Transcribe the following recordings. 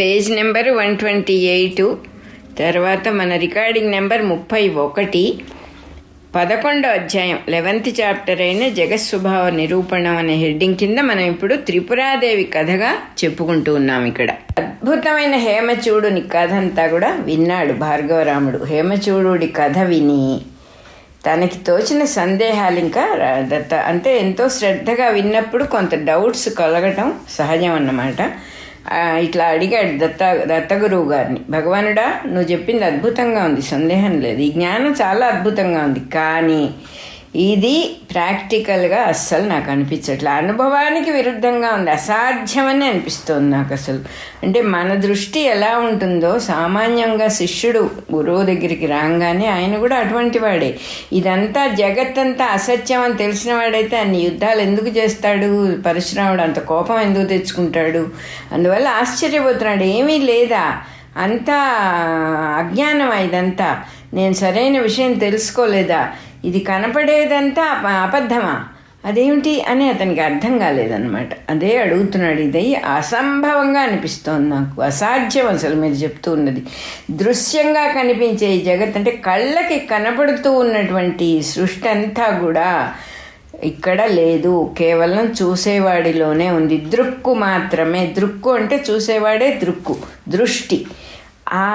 Page number one twenty eight. తర్వాత మన recording number ముప్పై ఒకటి. పదకొండో అధ్యాయం లెవెంత్ చాప్టర్ అయిన జగస్వభావ నిరూపణం అనే హెడ్డింగ్ కింద మనం ఇప్పుడు త్రిపురాదేవి కథగా చెప్పుకుంటూ ఉన్నాం ఇక్కడ. అద్భుతమైన హేమచూడుని కథ అంతా కూడా విన్నాడు భార్గవరాముడు. హేమచూడుడి కథ విని తనకి తోచిన సందేహాలు ఇంకా దత్త అంటే ఎంతో శ్రద్ధగా విన్నప్పుడు కొంత డౌట్స్ కలగటం సహజం అన్నమాట ఇట్లా అడిగాడు దత్త దత్తగురువు గారిని భగవానుడా నువ్వు చెప్పింది అద్భుతంగా ఉంది సందేహం లేదు. ఈ జ్ఞానం చాలా అద్భుతంగా ఉంది. కానీ ఇది ప్రాక్టికల్గా అస్సలు నాకు అనిపించట్లే. అనుభవానికి విరుద్ధంగా ఉంది. అసాధ్యమని అనిపిస్తోంది నాకు అసలు. అంటే మన దృష్టి ఎలా ఉంటుందో సామాన్యంగా శిష్యుడు గురువు దగ్గరికి రాగానే ఆయన కూడా అటువంటి వాడే. ఇదంతా జగత్తంతా అసత్యం అని తెలిసిన వాడైతే అన్ని యుద్ధాలు ఎందుకు చేస్తాడు? పరశురాముడు అంత కోపం ఎందుకు తెచ్చుకుంటాడు? అందువల్ల ఆశ్చర్యపోతున్నాడు. ఏమీ లేదా? అంతా అజ్ఞానం ఇదంతా? నేను సరైన విషయం తెలుసుకోలేదా? ఇది కనపడేదంతా అబద్ధమా? అదేమిటి అని అతనికి అర్థం కాలేదన్నమాట. అదే అడుగుతున్నాడు. ఇది అసంభవంగా అనిపిస్తోంది నాకు. అసాధ్యం అసలు మీరు చెప్తూ ఉన్నది. దృశ్యంగా కనిపించే ఈ జగత్ అంటే కళ్ళకి కనపడుతూ ఉన్నటువంటి సృష్టి అంతా కూడా ఇక్కడ లేదు. కేవలం చూసేవాడిలోనే ఉంది. దృక్కు మాత్రమే. దృక్కు అంటే చూసేవాడే దృక్కు దృష్టి. ఆ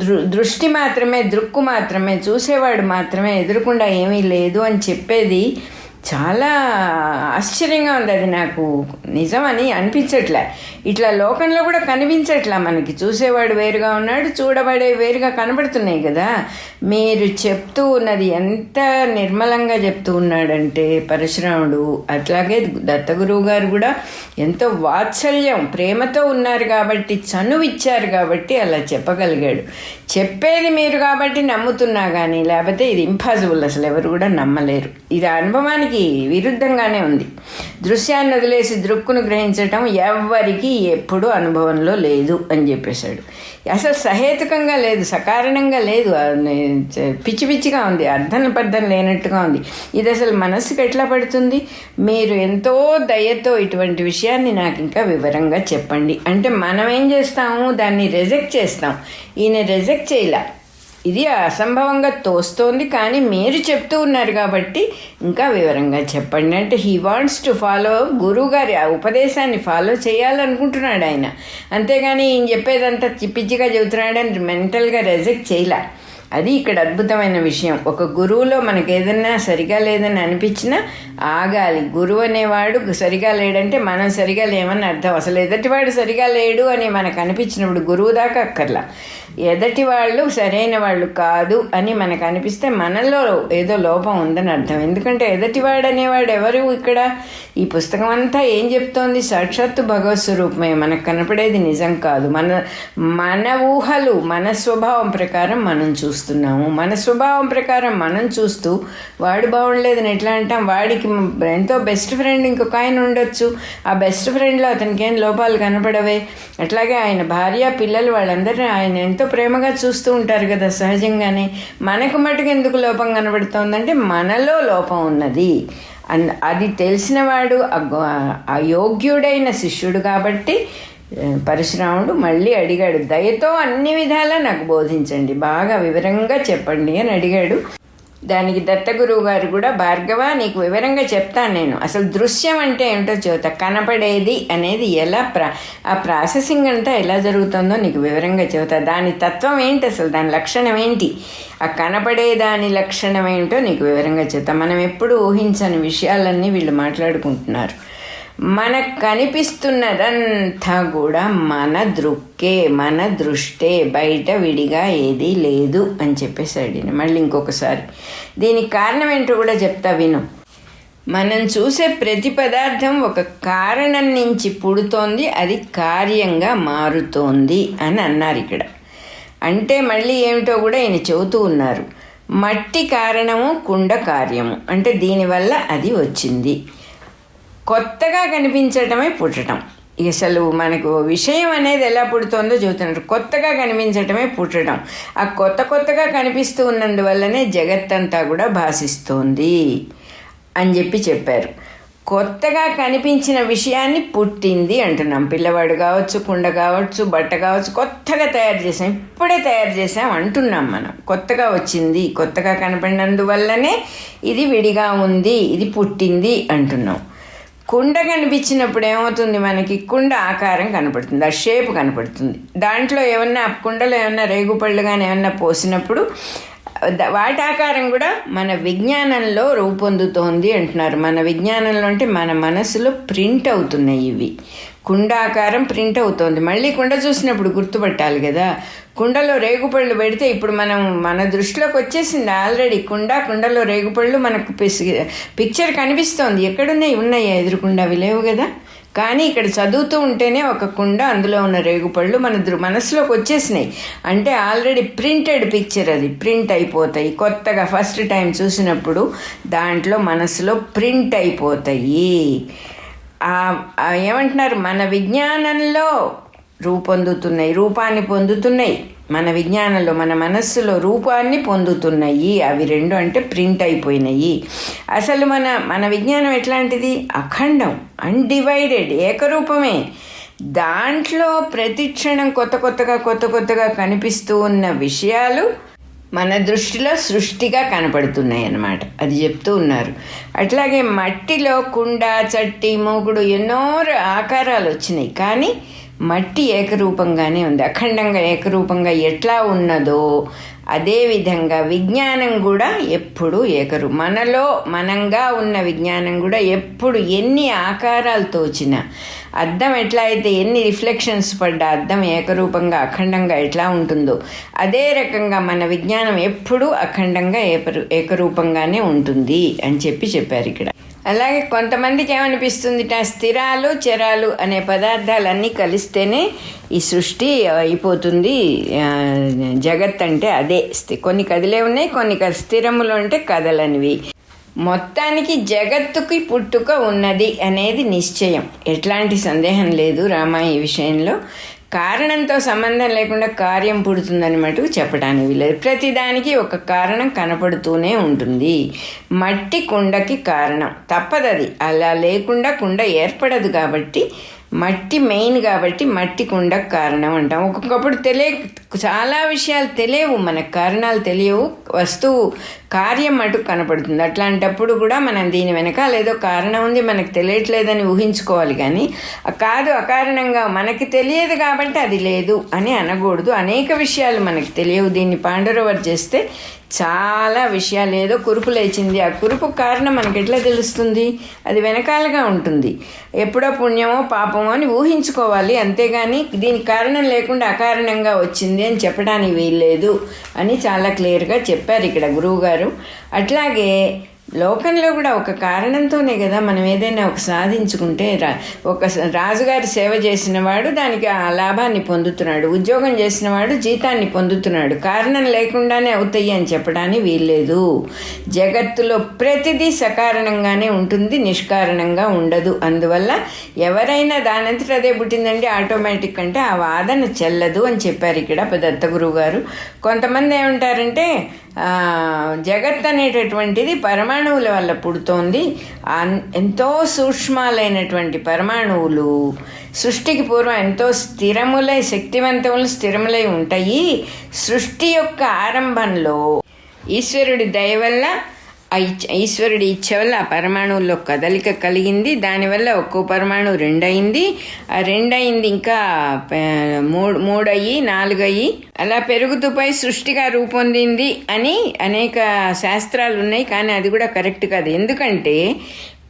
దృ- దృష్టి మాత్రమే దృక్కు మాత్రమే చూసేవాడు మాత్రమే ఎదురుకుండా ఏమీ లేదు అని చెప్పేది చాలా ఆశ్చర్యంగా ఉంది అది నాకు. నిజమని అనిపించట్లే. ఇట్లా లోకంలో కూడా కనిపించట్లా మనకి. చూసేవాడు వేరుగా ఉన్నాడు చూడబడే వేరుగా కనబడుతున్నాయి కదా. మీరు చెప్తూ ఉన్నది ఎంత నిర్మలంగా చెప్తూ ఉన్నాడంటే పరశురాముడు అట్లాగే దత్తగురువు గారు కూడా ఎంతో వాత్సల్యం ప్రేమతో ఉన్నారు కాబట్టి చనువిచ్చారు కాబట్టి అలా చెప్పగలిగాడు. చెప్పేది మీరు కాబట్టి నమ్ముతున్నా కానీ లేకపోతే ఇది ఇంపాసిబుల్ అసలు ఎవరు కూడా నమ్మలేరు. ఇది అనుభవానికి విరుద్ధంగానే ఉంది. దృశ్యాన్ని వదిలేసి దృక్కును గ్రహించటం ఎవ్వరికీ ఎప్పుడు అనుభవంలో లేదు అని చెప్పేశాడు. అసలు సహేతుకంగా లేదు సకారణంగా లేదు. పిచ్చి పిచ్చిగా ఉంది అర్థం పర్థం లేనట్టుగా ఉంది. ఇది అసలు మనసుకు ఎట్లా పడుతుంది? మీరు ఎంతో దయతో ఇటువంటి విషయాన్ని నాకు ఇంకా వివరంగా చెప్పండి. అంటే మనం ఏం చేస్తాము? దాన్ని రిజెక్ట్ చేస్తాం. ఈయన రిజెక్ట్ చేయలే. ఇది అసంభవంగా తోస్తోంది కానీ మీరు చెప్తూ ఉన్నారు కాబట్టి ఇంకా వివరంగా చెప్పండి అంటే హీ వాంట్స్ టు ఫాలో గురువు గారి ఆ ఉపదేశాన్ని ఫాలో చేయాలనుకుంటున్నాడు ఆయన. అంతేగాని ఈయన చెప్పేదంతా పిచ్చిగా చెబుతున్నాడని మెంటల్గా రెజెక్ట్ చేయలే. అది ఇక్కడ అద్భుతమైన విషయం. ఒక గురువులో మనకు ఏదన్నా సరిగా లేదని అనిపించినా ఆగాలి. గురువు అనేవాడు సరిగా లేడంటే మనం సరిగా లేమని అర్థం. అసలు ఎదటివాడు సరిగా లేడు అని మనకు అనిపించినప్పుడు గురువు దాకా అక్కర్లా. ఎదటి వాళ్ళు సరైన వాళ్ళు కాదు అని మనకు అనిపిస్తే మనలో ఏదో లోపం ఉందని అర్థం. ఎందుకంటే ఎదటివాడు అనేవాడు ఎవరు ఇక్కడ? ఈ పుస్తకం అంతా ఏం చెప్తోంది? సాక్షాత్తు భగవత్ స్వరూపమే. మనకు కనపడేది నిజం కాదు. మన మన ఊహలు మన స్వభావం ప్రకారం మనం చూస్తున్నాము. మన స్వభావం ప్రకారం మనం చూస్తూ వాడు బాగుండలేదని ఎట్లా అంటాం? వాడికి ఎంతో బెస్ట్ ఫ్రెండ్ ఇంకొక ఆయన ఉండొచ్చు. ఆ బెస్ట్ ఫ్రెండ్లో అతనికి ఏం లోపాలు కనపడవే? అట్లాగే ఆయన భార్య పిల్లలు వాళ్ళందరినీ ఆయన ఎంతో ఎంతో ప్రేమగా చూస్తూ ఉంటారు కదా సహజంగానే. మనకు మటుకు ఎందుకు లోపం కనబడుతోందంటే మనలో లోపం ఉన్నది. అన్ అది తెలిసినవాడు అయోగ్యుడైన శిష్యుడు కాబట్టి పరశురాముడు మళ్ళీ అడిగాడు దయతో అన్ని విధాలా నాకు బోధించండి బాగా వివరంగా చెప్పండి అని అడిగాడు. దానికి దత్తగురువు గారు కూడా భార్గవ నీకు వివరంగా చెప్తాను నేను. అసలు దృశ్యం అంటే ఏమిటో చెబుతా. కనపడేది అనేది ఎలా ప్రా ఆ ప్రాసెసింగ్ అంతా ఎలా జరుగుతుందో నీకు వివరంగా చెబుతా. దాని తత్వం ఏంటి అసలు? దాని లక్షణం ఏంటి? ఆ కనపడే దాని లక్షణం ఏంటో నీకు వివరంగా చెప్తా మనం ఎప్పుడు ఊహించని విషయాలన్నీ వీళ్ళు మాట్లాడుకుంటున్నారు. మనకు కనిపిస్తున్నదంతా కూడా మన దృక్కే మన దృష్టే. బయట విడిగా ఏదీ లేదు అని చెప్పేసి అడిగిన మళ్ళీ ఇంకొకసారి. దీనికి కారణం ఏంటో కూడా చెప్తా విను. మనం చూసే ప్రతి పదార్థం ఒక కారణం నుంచి పుడుతోంది అది కార్యంగా మారుతోంది అని అన్నారు ఇక్కడ. అంటే మళ్ళీ ఏమిటో కూడా ఈయన చెబుతూ ఉన్నారు. మట్టి కారణము కుండ కార్యము. అంటే దీనివల్ల అది వచ్చింది. కొత్తగా కనిపించటమే పుట్టడం అసలు మనకు విషయం అనేది ఎలా పుడుతుందో చెబుతున్నారు. కొత్తగా కనిపించటమే పుట్టడం ఆ కొత్త కొత్తగా కనిపిస్తూ ఉన్నందువల్లనే జగత్తంతా కూడా భాషిస్తోంది అని చెప్పి చెప్పారు. కొత్తగా కనిపించిన విషయాన్ని పుట్టింది అంటున్నాం. పిల్లవాడు కావచ్చు కుండ కావచ్చు బట్ట కావచ్చు కొత్తగా తయారు చేసాం. ఇప్పుడే తయారు చేసాం అంటున్నాం మనం. కొత్తగా వచ్చింది. కొత్తగా కనపడినందువల్లనే ఇది విడిగా ఉంది. ఇది పుట్టింది అంటున్నాం. కుండ కనిపించినప్పుడు ఏమవుతుంది మనకి? కుండ ఆకారం కనపడుతుంది ఆ షేప్ కనపడుతుంది. దాంట్లో ఏమన్నా కుండలో ఏమన్నా రేగుపళ్ళు కానీ ఏమన్నా పోసినప్పుడు వాటి ఆకారం కూడా మన విజ్ఞానంలో రూపొందుతోంది అంటున్నారు. మన విజ్ఞానంలో అంటే మన మనసులో ప్రింట్ అవుతున్నాయి ఇవి. కుండ ఆకారం ప్రింట్ అవుతోంది. మళ్ళీ కుండ చూసినప్పుడు గుర్తుపట్టాలి కదా. కుండలో రేగుపళ్ళు పెడితే ఇప్పుడు మనం మన దృష్టిలోకి వచ్చేసింది ఆల్రెడీ కుండ కుండలో రేగుపళ్ళు మనకు పిసి- పిక్చర్ కనిపిస్తోంది. ఎక్కడున్నాయి? ఉన్నాయి? ఎదురుకుండా అవి లేవు కదా? కానీ ఇక్కడ చదువుతూ ఉంటేనే ఒక కుండ అందులో ఉన్న రేగుపళ్ళు మన దృ మనసులోకి వచ్చేసినాయి. అంటే ఆల్రెడీ ప్రింటెడ్ పిక్చర్ అది. ప్రింట్ అయిపోతాయి. కొత్తగా ఫస్ట్ టైం చూసినప్పుడు దాంట్లో మనసులో ప్రింట్ అయిపోతాయి. ఏమంటున్నారు? మన విజ్ఞానంలో రూపొందుతున్నాయి. రూపాన్ని పొందుతున్నాయి. మన విజ్ఞానంలో మన మనస్సులో రూపాన్ని పొందుతున్నాయి. అవి రెండు అంటే ప్రింట్ అయిపోయినాయి. అసలు మన మన విజ్ఞానం ఎట్లాంటిది? అఖండం అన్డివైడెడ్ ఏకరూపమే. దాంట్లో ప్రతి క్షణం కొత్త కొత్తగా కొత్త కొత్తగా కనిపిస్తూ ఉన్న విషయాలు మన దృష్టిలో సృష్టిగా కనపడుతున్నాయి అన్నమాట. అది చెప్తూ ఉన్నారు. అట్లాగే మట్టిలో కుండ చట్టి మూగుడు ఎన్నో ఆకారాలు వచ్చినాయి. కానీ మట్టి ఏకరూపంగానే ఉంది. అఖండంగా ఏకరూపంగా ఎట్లా ఉన్నదో అదే విధంగా విజ్ఞానం కూడా ఎప్పుడు ఏకరు మనలో మనంగా ఉన్న విజ్ఞానం కూడా ఎప్పుడు ఎన్ని ఆకారాలు తోచినా అద్దం ఎట్లా అయితే ఎన్ని రిఫ్లెక్షన్స్ పడ్డా అద్దం ఏకరూపంగా అఖండంగా ఎట్లా ఉంటుందో అదే రకంగా మన విజ్ఞానం ఎప్పుడూ అఖండంగా ఏకరు ఏకరూపంగానే ఉంటుంది అని చెప్పి చెప్పారు ఇక్కడ. అలాగే కొంతమందికి ఏమనిపిస్తుంది స్థిరాలు చరాలు అనే పదార్థాలన్నీ కలిస్తేనే ఈ సృష్టి అయిపోతుంది. జగత్ అంటే అదే స్థి- కొన్ని కదిలే ఉన్నాయి కొన్ని స్థిరములు అంటే కదలనివి మొత్తానికి జగత్తుకి పుట్టుక ఉన్నది అనేది నిశ్చయం. ఎట్లాంటి సందేహం లేదు రామ ఈ విషయంలో. కారణంతో సంబంధం లేకుండా కార్యం పుడుతుందని మటుకు చెప్పడానికి వీలేదు ప్రతిదానికి ఒక కారణం కనపడుతూనే ఉంటుంది. మట్టి కుండకి కారణం తప్పదది. అలా లేకుండా కుండ ఏర్పడదు కాబట్టి మట్టి మెయిన్ కాబట్టి మట్టి కుండకు కారణం అంటాం. ఒక్కొక్కప్పుడు తెలియ చాలా విషయాలు తెలియవు మనకు. కారణాలు తెలియవు. వస్తువు కార్యం మటు కనపడుతుంది. అట్లాంటప్పుడు కూడా మనం దీని వెనకాల ఏదో కారణం ఉంది మనకు తెలియట్లేదని ఊహించుకోవాలి కానీ ఆ కాదు అకారణంగా మనకి తెలియదు కాబట్టి అది లేదు అని అనకూడదు. అనేక విషయాలు మనకు తెలియవు. దీన్ని పాండరవర్ చేస్తే చాలా విషయాలు. ఏదో కురుపు లేచింది. ఆ కురుపు కారణం మనకి ఎట్లా తెలుస్తుంది? అది వెనకాలగా ఉంటుంది. ఎప్పుడో పుణ్యమో పాపమో అని ఊహించుకోవాలి. అంతేగాని దీనికి కారణం లేకుండా అకారణంగా వచ్చింది అని చెప్పడానికి వీల్లేదు అని చాలా క్లియర్గా చెప్పారు ఇక్కడ గురువుగారు. అట్లాగే లోకంలో కూడా ఒక కారణంతోనే కదా మనం ఏదైనా ఒక సాధించుకుంటే రా ఒక రాజుగారి సేవ చేసిన వాడు దానికి ఆ లాభాన్ని పొందుతున్నాడు ఉద్యోగం చేసిన వాడు జీతాన్ని పొందుతున్నాడు కారణం లేకుండానే అవుతాయి అని చెప్పడానికి వీల్లేదు. జగత్తులో ప్రతిదీ సకారణంగానే ఉంటుంది నిష్కారణంగా ఉండదు. అందువల్ల ఎవరైనా దానంతట అదే పుట్టిందంటే ఆటోమేటిక్ అంటే ఆ వాదన చెల్లదు అని చెప్పారు ఇక్కడ దత్తగురువు గారు కొంతమంది ఏమంటారంటే జగత్ అనేటటువంటిది పరమాణువుల వల్ల పుడుతోంది. ఎంతో సూక్ష్మాలైనటువంటి పరమాణువులు సృష్టికి పూర్వం ఎంతో స్థిరములై శక్తివంతములు స్థిరములై ఉంటాయి. సృష్టి యొక్క ఆరంభంలో ఈశ్వరుడి దయ వల్ల ఆ ఈశ్వరుడి ఇచ్చ వల్ల ఆ పరమాణువుల్లో కదలిక కలిగింది. దానివల్ల ఒక్కో పరమాణు రెండయింది. ఆ రెండయింది ఇంకా మూడు మూడయ్యి నాలుగయ్యి అలా పెరుగుతూపై సృష్టిగా రూపొందింది అని అనేక శాస్త్రాలు ఉన్నాయి కానీ అది కూడా కరెక్ట్ కాదు. ఎందుకంటే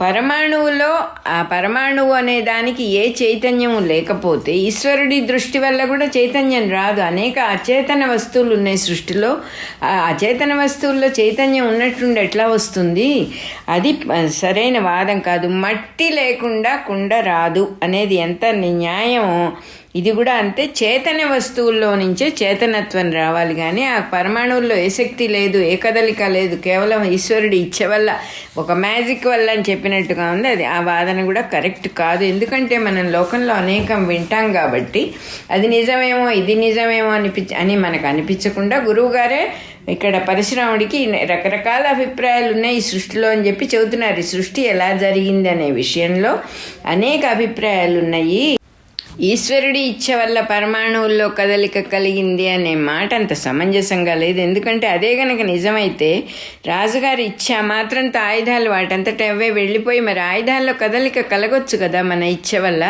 పరమాణువులో ఆ పరమాణువు అనే దానికి ఏ చైతన్యము లేకపోతే ఈశ్వరుడి దృష్టి వల్ల కూడా చైతన్యం రాదు. అనేక అచేతన వస్తువులు ఉన్నాయి సృష్టిలో. ఆ అచేతన వస్తువుల్లో చైతన్యం ఉన్నట్టుండి ఎట్లా వస్తుంది? అది సరైన వాదం కాదు. మట్టి లేకుండా కుండ రాదు. అనేది ఎంత న్యాయమో ఇది కూడా అంతే. చేతన వస్తువుల్లో నుంచే చేతనత్వం రావాలి కానీ ఆ పరమాణువుల్లో ఏ శక్తి లేదు ఏ కదలిక లేదు. కేవలం ఈశ్వరుడి ఇచ్చ వల్ల ఒక మ్యాజిక్ వల్ల అని చెప్పినట్టుగా ఉంది. అది ఆ వాదన కూడా కరెక్ట్ కాదు. ఎందుకంటే మనం లోకంలో అనేకం వింటాం కాబట్టి అది నిజమేమో ఇది నిజమేమో అనిపించ అని మనకు అనిపించకుండా గురువుగారే ఇక్కడ పరశురాముడికి రకరకాల అభిప్రాయాలు ఉన్నాయి ఈ సృష్టిలో అని చెప్పి చెబుతున్నారు. ఈ సృష్టి ఎలా జరిగింది అనే విషయంలో అనేక అభిప్రాయాలు ఉన్నాయి. ఈశ్వరుడి ఇచ్చ వల్ల పరమాణువుల్లో కదలిక కలిగింది అనే మాట అంత సమంజసంగా లేదు. ఎందుకంటే అదే గనక నిజమైతే రాజుగారి ఇచ్చ మాత్రంతో ఆయుధాలు వాటంతట అవే వెళ్ళిపోయి మరి ఆయుధాల్లో కదలిక కలగొచ్చు కదా మన ఇచ్చ వల్ల?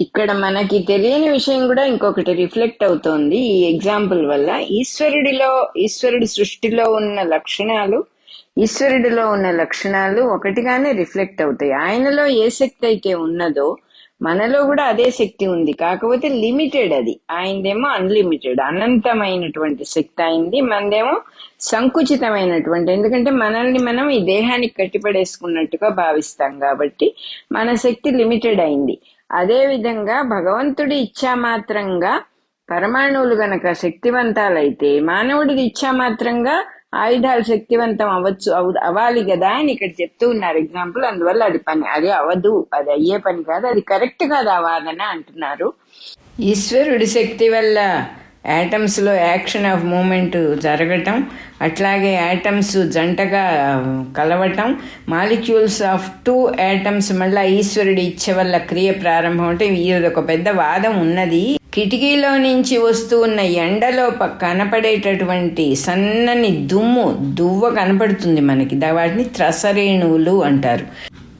ఇక్కడ మనకి తెలియని విషయం కూడా ఇంకొకటి రిఫ్లెక్ట్ అవుతోంది. ఈ ఎగ్జాంపుల్ వల్ల ఈశ్వరుడిలో ఈశ్వరుడి సృష్టిలో ఉన్న లక్షణాలు ఈశ్వరుడిలో ఉన్న లక్షణాలు ఒకటిగానే రిఫ్లెక్ట్ అవుతాయి. ఆయనలో ఏ శక్తి అయితే ఉన్నదో మనలో కూడా అదే శక్తి ఉంది. కాకపోతే లిమిటెడ్ అది. ఆయనదేమో అన్లిమిటెడ్. అనంతమైనటువంటి శక్తి అయింది మనదేమో సంకుచితమైనటువంటి. ఎందుకంటే మనల్ని మనం ఈ దేహానికి కట్టిపడేసుకున్నట్టుగా భావిస్తాం కాబట్టి మన శక్తి లిమిటెడ్ అయింది. అదే విధంగా భగవంతుడి ఇచ్చా మాత్రంగా పరమాణువులు గనక శక్తివంతాలైతే మానవుడిది ఇచ్చా మాత్రంగా ఆయుధాలు శక్తివంతం అవ్వచ్చు అవ- అవ్వాలి కదా అని ఇక్కడ చెప్తూ ఉన్నారు. ఎగ్జాంపుల్ అందువల్ల అది పని అది అవదు అది అయ్యే పని కాదు అది కరెక్ట్ కాదు ఆ వాదన అంటున్నారు. ఈశ్వరుడి శక్తి వల్ల యాటమ్స్లో యాక్షన్ ఆఫ్ మూమెంట్ జరగటం అట్లాగే యాటమ్స్ జంటగా కలవటం మాలిక్యూల్స్ ఆఫ్ టూ యాటమ్స్ మళ్ళీ ఈశ్వరుడి ఇచ్చ వల్ల క్రియ ప్రారంభం అంటే ఇది ఒక పెద్ద వాదం ఉన్నది. కిటికీలో నుంచి వస్తూ ఉన్న ఎండలో కనపడేటటువంటి సన్నని దుమ్ము దువ్వ కనపడుతుంది మనకి. దా- వాటిని త్రసరేణువులు అంటారు.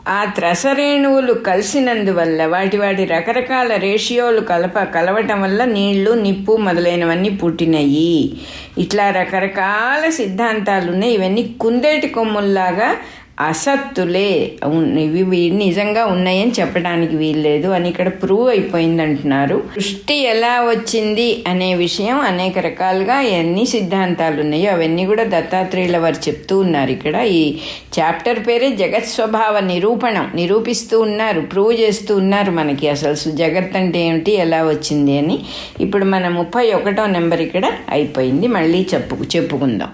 ఆ త్రసరేణువులు కలిసినందువల్ల వాటి వాటి రకరకాల రేషియోలు కలప కలవటం వల్ల నీళ్ళు నిప్పు మొదలైనవన్నీ పుట్టినాయి. ఇట్లా రకరకాల సిద్ధాంతాలు ఉన్నాయి ఇవన్నీ కుందేటి కొమ్ముల్లాగా అసత్తులే. ఇవి నిజంగా ఉన్నాయని చెప్పడానికి వీల్లేదు అని ఇక్కడ ప్రూవ్ అయిపోయింది అంటున్నారు సృష్టి ఎలా వచ్చింది అనే విషయం అనేక రకాలుగా ఎన్ని సిద్ధాంతాలు ఉన్నాయో అవన్నీ కూడా దత్తాత్రేయుల వారు చెప్తూ ఉన్నారు ఇక్కడ. ఈ చాప్టర్ పేరే జగత్ స్వభావ నిరూపణం. నిరూపిస్తూ ఉన్నారు ప్రూవ్ చేస్తూ ఉన్నారు మనకి. అసలు జగత్ అంటే ఏమిటి ఎలా వచ్చింది అని. ఇప్పుడు మన ముప్పై ఒకటో నెంబర్ ఇక్కడ అయిపోయింది. మళ్ళీ చెప్పు చెప్పుకుందాం.